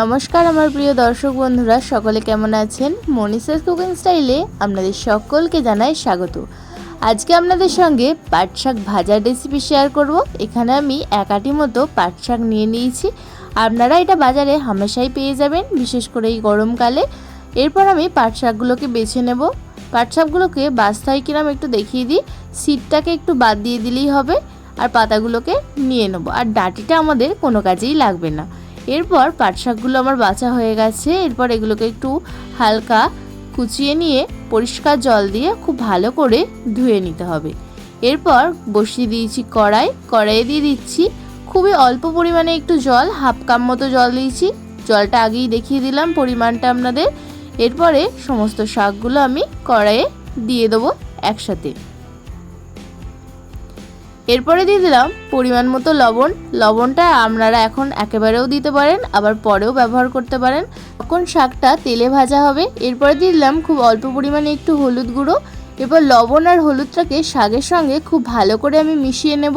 নমস্কার আমার প্রিয় দর্শক বন্ধুরা, সকলে কেমন আছেন? মনীষাস কুকিং স্টাইলে আপনাদের সকলকে জানাই স্বাগত। আজকে আপনাদের সঙ্গে পাট শাক ভাজার রেসিপি শেয়ার করব। এখানে আমি এক আটি মতো পাট শাক নিয়ে নিয়েছি। আপনারা এটা বাজারে হামেশাই পেয়ে যাবেন, বিশেষ করে এই গরমকালে। এরপর আমি পাট শাকগুলোকে বেছে নেব। পাট শাকগুলোকে বাস্তা হয় কিরম একটু দেখিয়ে দিই। সিটটাকে একটু বাদ দিয়ে দিলেই হবে। আর পাতাগুলোকে নিয়ে নেব। আর ডাটিটা আমাদের কোনো কাজেই লাগবে না। এরপর পাট শাকগুলো আমার বাছা হয়ে গেছে। এরপর এগুলোকে একটু হালকা কুচিয়ে নিয়ে পরিষ্কার জল দিয়ে খুব ভালো করে ধুয়ে নিতে হবে। এরপর বসিয়ে দিয়েছি কড়াই। কড়াইয়ে দিয়ে দিচ্ছি খুবই অল্প পরিমাণে একটু জল, হাফ কাপ মতো জল দিয়েছি। জলটা আগেই দেখিয়ে দিলাম পরিমাণটা আপনাদের। এরপরে সমস্ত শাকগুলো আমি কড়াইয়ে দিয়ে দেবো একসাথে। এরপরে দিয়ে দিলাম পরিমাণ মতো লবণ। লবণটা আপনারা এখন একেবারেও দিতে পারেন, আবার পরেও ব্যবহার করতে পারেন। তখন শাকটা তেলে ভাজা হবে। এরপরে দিয়ে দিলাম খুব অল্প পরিমাণে একটু হলুদ গুঁড়ো। এরপর লবণ আর হলুদটাকে শাকের সঙ্গে খুব ভালো করে আমি মিশিয়ে নেব।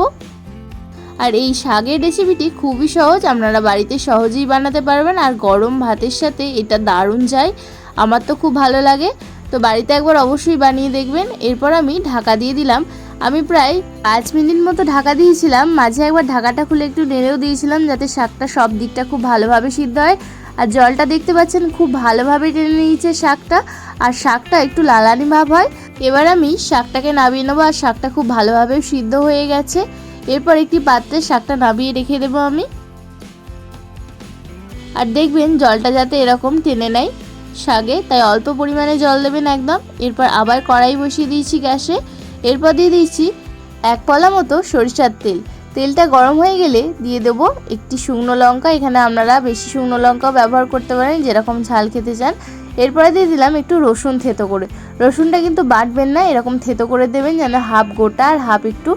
আর এই শাকের রেসিপিটি খুবই সহজ, আপনারা বাড়িতে সহজেই বানাতে পারবেন। আর গরম ভাতের সাথে এটা দারুণ যায়, আমার তো খুব ভালো লাগে। তো বাড়িতে একবার অবশ্যই বানিয়ে দেখবেন। এরপর আমি ঢাকা দিয়ে দিলাম আমি প্রায় পাঁচ মিনিট মতো ঢাকা দিয়েছিলাম। মাঝে একবার ঢাকাটা খুলে একটু নেড়েও দিয়েছিলাম যাতে শাকটা সব দিকটা খুব ভালোভাবে সিদ্ধ হয়। আর জলটা দেখতে পাচ্ছেন খুব ভালোভাবে টেনে নিয়েছে শাকটা। আর শাকটা একটু লালানি ভাব হয়। এবার আমি শাকটাকে নামিয়ে নেব আর শাকটা খুব ভালোভাবে সিদ্ধ হয়ে গেছে। এরপর একটি পাত্রে শাকটা নামিয়ে রেখে দেবো আমি। আর দেখবেন জলটা যাতে এরকম টেনে নেয় শাকে, তাই অল্প পরিমাণে জল দেবেন একদম। এরপর আবার কড়াই বসিয়ে দিয়েছি গ্যাসে। এরপর দিয়ে দিচ্ছি এক পলা মতো সরিষার তেল। তেলটা গরম হয়ে গেলে দিয়ে দেবো একটি শুকনো লঙ্কা। এখানে আপনারা বেশি শুকনো লঙ্কাও ব্যবহার করতে পারেন, যেরকম ঝাল খেতে চান। এরপরে দিয়ে দিলাম একটু রসুন থেতো করে। রসুনটা কিন্তু বাটবেন না, এরকম থেতো করে দেবেন যেন হাফ গোটা আর হাফ একটু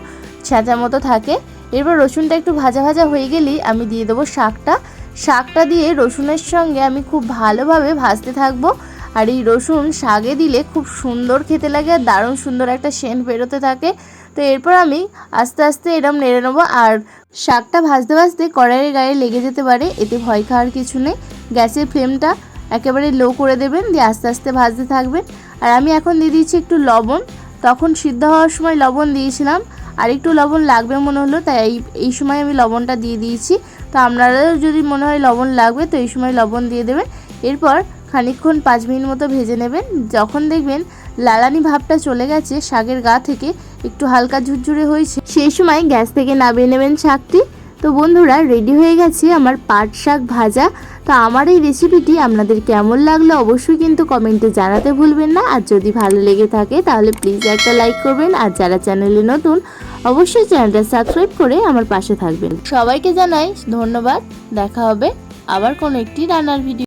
ছেঁচা মতো থাকে। এরপর রসুনটা একটু ভাজা ভাজা হয়ে গেলেই আমি দিয়ে দেবো শাকটা। শাকটা দিয়ে রসুনের সঙ্গে আমি খুব ভালোভাবে ভাজতে থাকব। আর এই রসুন শাগে দিলে খুব সুন্দর খেতে লাগে আর দারুণ সুন্দর একটা সেন্ট বেরোতে থাকে। তো এরপর আমি আস্তে আস্তে এরম নেড়ে নেব আর শাকটা ভাজতে ভাজতে কড়াইয়ের গায়ে লেগে যেতে পারে, এতে ভয় খাওয়ার কিছু নেই। গ্যাসের ফ্লেমটা একেবারে লো করে দেবেন, দিয়ে আস্তে আস্তে ভাজতে থাকবেন। আর আমি এখন দিয়ে দিচ্ছি একটু লবণ। তখন সিদ্ধ হওয়ার সময় লবণ দিয়েছিলাম, আর একটু লবণ লাগবে মনে হলো, তাই এই এই সময় আমি লবণটা দিয়ে দিয়েছি। তো আপনারাও যদি মনে হয় লবণ লাগবে, তো এই সময় লবণ দিয়ে দেবেন। এরপর খানিকক্ষণ পাঁচ মিনিট মতো ভেজে নেবেন। যখন দেখবেন লালানি ভাবটা চলে গেছে, শাকের গা থেকে একটু হালকা ঝুরঝুরে হয়েছে। সেই সময় গ্যাস থেকে নামিয়ে নেবেন শাকটি। তো বন্ধুরা রেডি হয়ে গেছে আমার পাট শাক ভাজা। তো আমার এই রেসিপিটি আপনাদের কেমন লাগল অবশ্যই কিন্তু কমেন্টে জানাতে ভুলবেন না। আর যদি ভালো লেগে থাকে, তাহলে প্লিজ একটা লাইক করবেন। আর যারা চ্যানেলে নতুন, অবশ্যই চ্যানেলটা সাবস্ক্রাইব করে আমার পাশে থাকবেন। সবাইকে জানাই ধন্যবাদ। দেখা হবে আবার কোনো একটি রান্নার ভিডিও